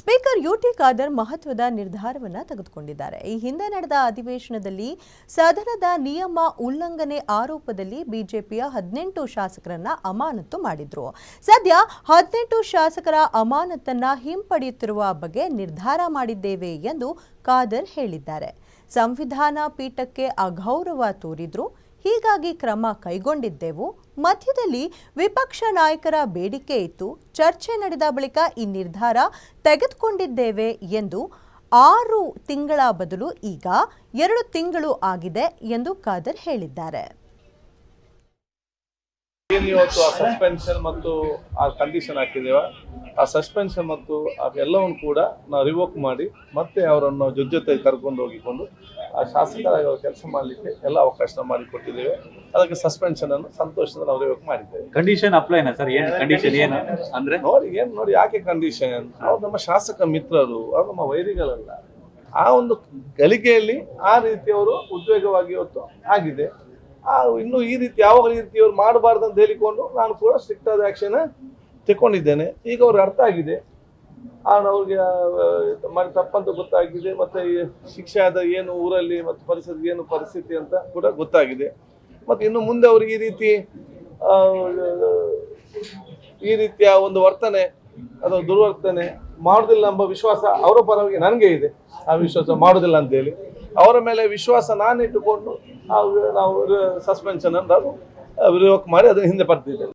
Speaker UT Khader ಮಹತ್ವದ ನಿರ್ಧಾರವನ್ನು ತೆಗೆದುಕೊಂಡಿದ್ದಾರೆ. ಈ ಹಿಂದೆ ನಡೆದ ಅಧಿವೇಶನದಲ್ಲಿ ಸದನದ ನಿಯಮ ಉಲ್ಲಂಘನೆ ಆರೋಪದಲ್ಲಿ ಬಿಜೆಪಿಯ ಹದಿನೆಂಟು ಶಾಸಕರನ್ನ ಅಮಾನತು ಮಾಡಿದ್ರು. ಸದ್ಯ ಹದಿನೆಂಟು ಶಾಸಕರ ಅಮಾನತನ್ನ ಹಿಂಪಡೆಯುತ್ತಿರುವ ಬಗ್ಗೆ ನಿರ್ಧಾರ ಮಾಡಿದ್ದೇವೆ ಎಂದು ಖಾದರ್ ಹೇಳಿದ್ದಾರೆ. ಸಂವಿಧಾನ ಪೀಠಕ್ಕೆ ಅಗೌರವ ತೋರಿದ್ರು. ಹೀಗಾಗಿ ಕ್ರಮ ಕೈಗೊಂಡಿದ್ದೆವು. ಮಧ್ಯದಲ್ಲಿ ವಿಪಕ್ಷ ನಾಯಕರ ಬೇಡಿಕೆ ಇತ್ತು. ಚರ್ಚೆ ನಡೆದ ಬಳಿಕ ಈ ನಿರ್ಧಾರ ತೆಗೆದುಕೊಂಡಿದ್ದೇವೆ ಎಂದು ಆರು ತಿಂಗಳ ಬದಲು ಈಗ ಎರಡು ತಿಂಗಳು ಆಗಿದೆ ಎಂದು ಖಾದರ್ ಹೇಳಿದ್ದಾರೆ. ಏನು ಇವತ್ತು ಆ ಸಸ್ಪೆನ್ಷನ್ ಮತ್ತು ಆ ಕಂಡೀಷನ್ ಹಾಕಿದೇವ ಆ ಸಸ್ಪೆನ್ಷನ್ ಮತ್ತು ಅದೆಲ್ಲವನ್ನು ಕೂಡ ನಾವು ರಿವೋಕ್ ಮಾಡಿ ಮತ್ತೆ ಅವರನ್ನು ಜೊತೆ ಜೊತೆ ಕರ್ಕೊಂಡು ಹೋಗಿಕೊಂಡು ಆ ಶಾಸಕರಾಗಿ ಅವರು ಕೆಲಸ ಮಾಡಲಿಕ್ಕೆ ಎಲ್ಲ ಅವಕಾಶ ಮಾಡಿಕೊಟ್ಟಿದ್ದೇವೆ. ಅದಕ್ಕೆ ಸಸ್ಪೆನ್ಷನ್ ಅನ್ನು ಸಂತೋಷದಿಂದ ನಾವು ರಿವೋಕ್ ಮಾಡಿದ್ದೇವೆ. ಕಂಡೀಷನ್ ಅಪ್ಲೈನಾ ಸರ್ ಏನು ಕಂಡೀಷನ್ ಏನು ಅಂದ್ರೆ? ನೋಡಿ ಏನು ನೋಡಿ ಯಾಕೆ ಕಂಡೀಷನ್ ಅವ್ರು ನಮ್ಮ ಶಾಸಕ ಮಿತ್ರರು ಅವ್ರು ನಮ್ಮ ವೈರಿಗಳಲ್ಲ. ಆ ಒಂದು ಗಳಿಗೆಯಲ್ಲಿ ಆ ರೀತಿ ಅವರು ಉದ್ವೇಗವಾಗಿ ಇವತ್ತು ಆಗಿದೆ. ಇನ್ನು ಈ ರೀತಿ ಯಾವಾಗ ಈ ರೀತಿ ಅವ್ರು ಮಾಡಬಾರ್ದು ಅಂತ ಹೇಳಿಕೊಂಡು ನಾನು ಕೂಡ ಸ್ಟ್ರಿಕ್ಟ್ ಆದ ಆಕ್ಷನ್ ತಗೊಂಡಿದ್ದೇನೆ ಈಗ ಅವ್ರಿಗೆ ಅರ್ಥ ಆಗಿದೆ. ಆ ಅವ್ರಿಗೆ ಆ, ಮಾಡಿ ತಪ್ಪಂತ ಗೊತ್ತಾಗಿದೆ. ಮತ್ತೆ ಶಿಕ್ಷೆ ಆದ ಏನು ಊರಲ್ಲಿ ಮತ್ತು ಪರಿಸ್ಥಿತಿ ಏನು ಪರಿಸ್ಥಿತಿ ಅಂತ ಕೂಡ ಗೊತ್ತಾಗಿದೆ. ಮತ್ತೆ ಇನ್ನು ಮುಂದೆ ಅವ್ರಿಗೆ ಈ ರೀತಿ ಈ ರೀತಿಯ ಒಂದು ವರ್ತನೆ ಅಥವಾ ದುರ್ವರ್ತನೆ ಮಾಡೋದಿಲ್ಲ ಎಂಬ ವಿಶ್ವಾಸ ಅವರ ಪರವಾಗಿ ನನಗೆ ಇದೆ. ಆ ವಿಶ್ವಾಸ ಮಾಡೋದಿಲ್ಲ ಅಂತೇಳಿ. ಅವರ ಮೇಲೆ ವಿಶ್ವಾಸ ನಾನು ಇಟ್ಟುಕೊಂಡು ನಾವು ನಾವು ಸಸ್ಪೆನ್ಷನ್ ಅನ್ನು ರಿವೋಕ್ ಮಾಡಿ ಅದನ್ನು ಹಿಂದೆ ಪಡೆದಿದ್ದೇವೆ